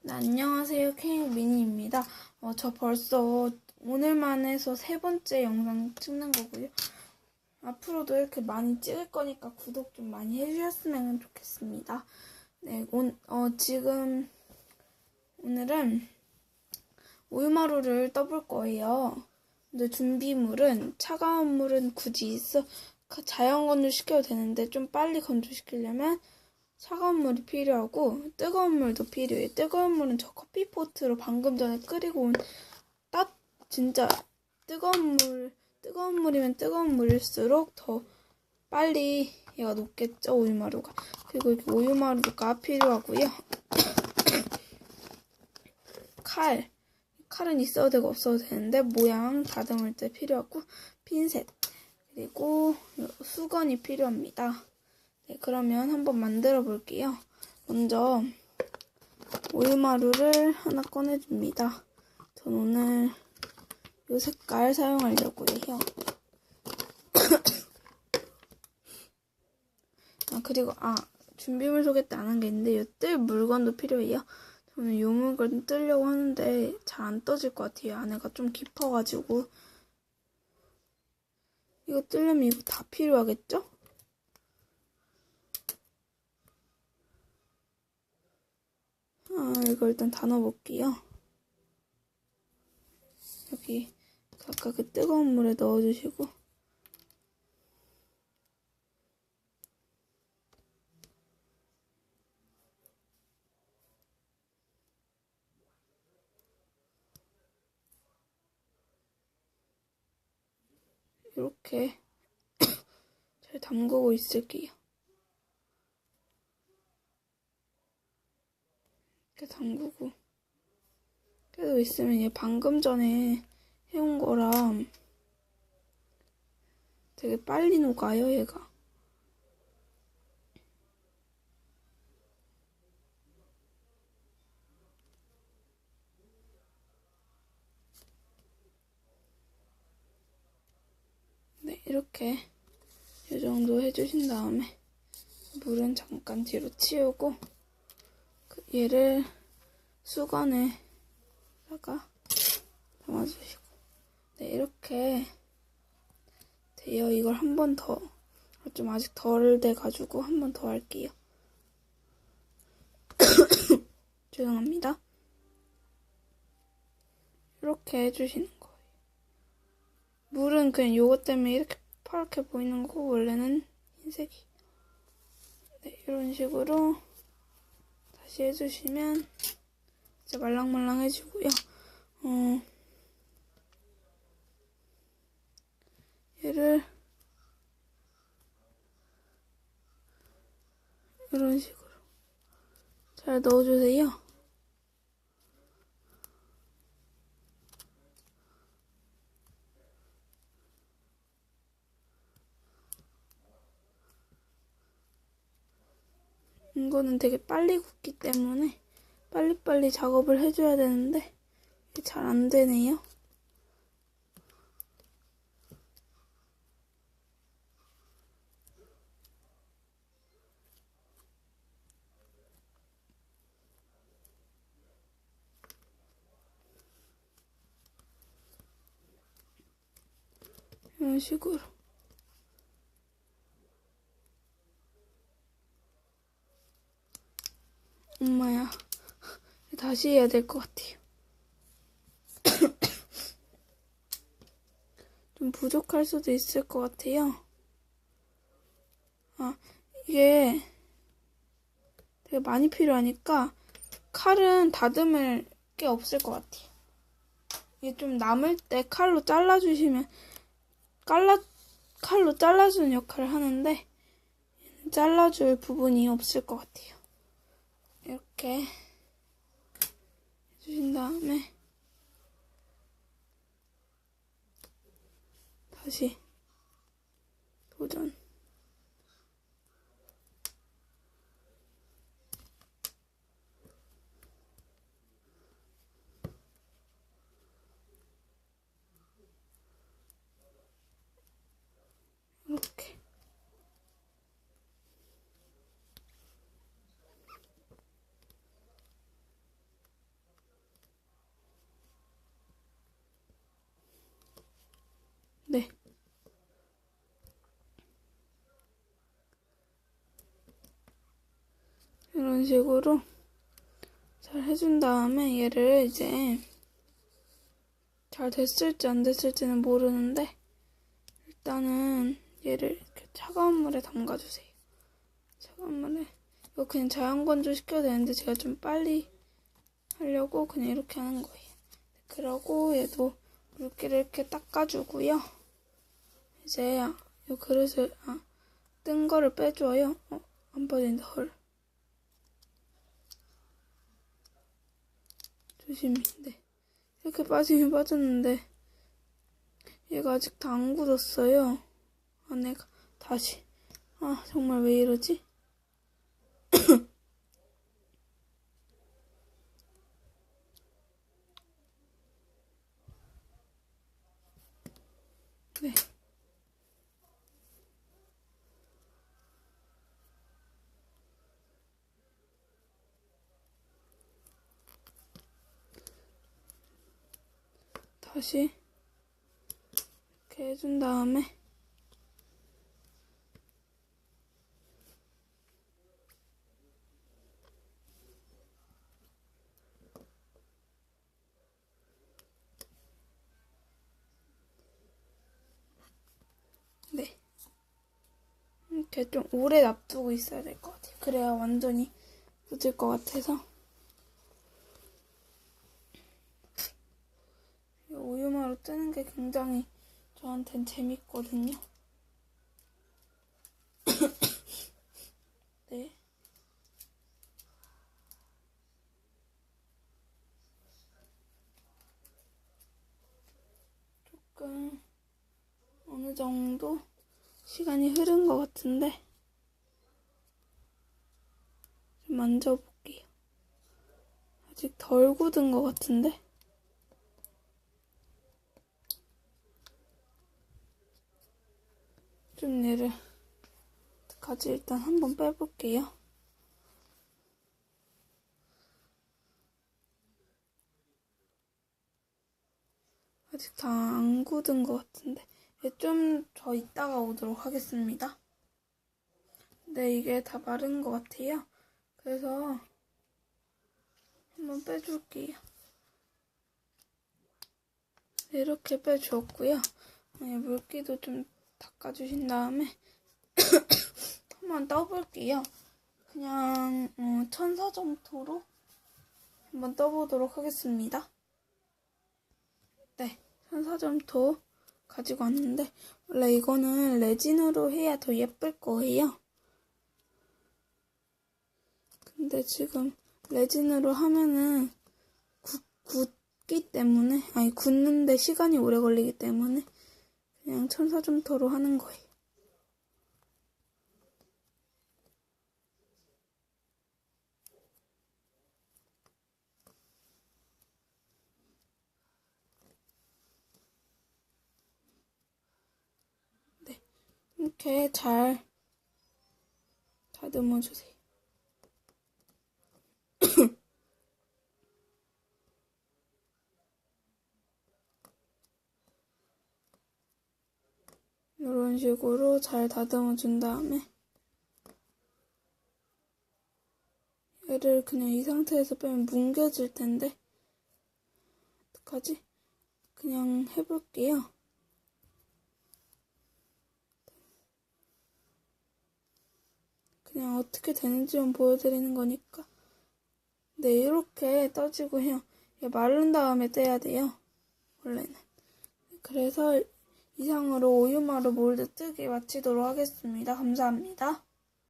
네, 안녕하세요. 케이미니입니다. 어, 저 벌써 오늘만 해서 세 번째 영상 찍는 거고요. 앞으로도 이렇게 많이 찍을 거니까 구독 좀 많이 해주셨으면 좋겠습니다. 네, 온, 어, 지금, 오늘은 우유마루를 떠볼 거예요. 근데 준비물은 차가운 물은 굳이 있어 자연 건조시켜도 되는데 좀 빨리 건조시키려면 차가운 물이 필요하고 뜨거운 물도 필요해요. 뜨거운 물은 저 커피포트로 방금 전에 끓이고 온 따, 진짜 뜨거운 물, 뜨거운 물이면 뜨거운 물일수록 더 빨리 얘가 녹겠죠, 우유마루가. 그리고 이렇게 우유마루가 필요하고요. 칼. 칼은 있어도 되고 없어도 되는데 모양 다듬을 때 필요하고 핀셋 그리고 수건이 필요합니다. 네, 그러면 한번 만들어 볼게요. 먼저 오일마루를 하나 꺼내줍니다. 전 오늘 이 색깔 사용하려고 해요. 아 그리고 아 준비물 소개 때 안 한 게 있는데 이뜰 물건도 필요해요. 저는 이 물건 뜨려고 하는데 잘 안 떠질 것 같아요. 안에가 좀 깊어가지고 이거 뜨려면 이거 다 필요하겠죠? 아, 이거 일단 다 넣어볼게요. 여기 아까 그 뜨거운 물에 넣어주시고 이렇게 잘 담그고 있을게요. 이렇게 담그고. 계속 있으면 얘 방금 전에 해온 거랑 되게 빨리 녹아요 얘가. 네 이렇게 이 정도 해주신 다음에 물은 잠깐 뒤로 치우고 얘를 수건에다가 담아주시고. 네 이렇게 돼요. 이걸 한 번 더 좀 아직 덜 돼가지고 한 번 더 할게요. 죄송합니다. 이렇게 해주시는 거예요. 물은 그냥 요거 때문에 이렇게 파랗게 보이는 거고 원래는 흰색이. 네 이런 식으로 다시 해주시면 진짜 말랑말랑해지고요. 어, 얘를 이런 식으로 잘 넣어주세요. 이거는 되게 빨리 굽기 때문에 빨리빨리 작업을 해줘야 되는데 잘 안 되네요. 이런 식으로 엄마야. 다시 해야 될 것 같아요. 좀 부족할 수도 있을 것 같아요. 아, 이게 되게 많이 필요하니까 칼은 다듬을 게 없을 것 같아요. 이게 좀 남을 때 칼로 잘라주시면 깔라, 칼로 잘라주는 역할을 하는데 잘라줄 부분이 없을 것 같아요. 이렇게 해 주신 다음에 다시 도전 이렇게 이런 식으로 잘 해준 다음에 얘를 이제 잘 됐을지 안 됐을지는 모르는데 일단은 얘를 이렇게 차가운 물에 담가주세요. 차가운 물에 이거 그냥 자연 건조 시켜야 되는데 제가 좀 빨리 하려고 그냥 이렇게 하는 거예요. 그러고 얘도 물기를 이렇게 닦아주고요. 이제 이 그릇을 아, 뜬 거를 빼줘요. 어, 안 빠진다 헐. 조심히. 네. 이렇게 빠지면 빠졌는데 얘가 아직 다 안 굳었어요. 안에가 다시. 아 정말 왜 이러지? 네. 다시 이렇게 해준 다음에 네 이렇게 좀 오래 놔두고 있어야 될 것 같아요. 그래야 완전히 굳을 것 같아서 이 우유마로 뜨는 게 굉장히 저한텐 재밌거든요. 네. 조금 어느 정도 시간이 흐른 것 같은데 좀 만져볼게요. 아직 덜 굳은 것 같은데 좀 얘를 어떡하지? 일단 한번 빼볼게요. 아직 다 안 굳은 것 같은데 좀 더 이따가 오도록 하겠습니다. 네, 이게 다 마른 것 같아요. 그래서 한번 빼줄게요. 네, 이렇게 빼주었고요. 네, 물기도 좀 닦아주신 다음에 한번 떠볼게요. 그냥 어, 천사 점토로 한번 떠보도록 하겠습니다. 네, 천사 점토 가지고 왔는데 원래 이거는 레진으로 해야 더 예쁠 거예요. 근데 지금 레진으로 하면은 굳, 굳기 때문에 아니 굳는데 시간이 오래 걸리기 때문에 그냥 천사점토로 하는 거예요. 네, 이렇게 잘 다듬어 주세요. 이런 식으로 잘 다듬어 준 다음에 얘를 그냥 이 상태에서 빼면 뭉개질 텐데 어떡하지? 그냥 해볼게요. 그냥 어떻게 되는지만 보여드리는 거니까 네 이렇게 떠지고 해요. 마른 다음에 떼야 돼요. 원래는. 그래서 이상으로 우유마루 몰드 뜨기 마치도록 하겠습니다. 감사합니다.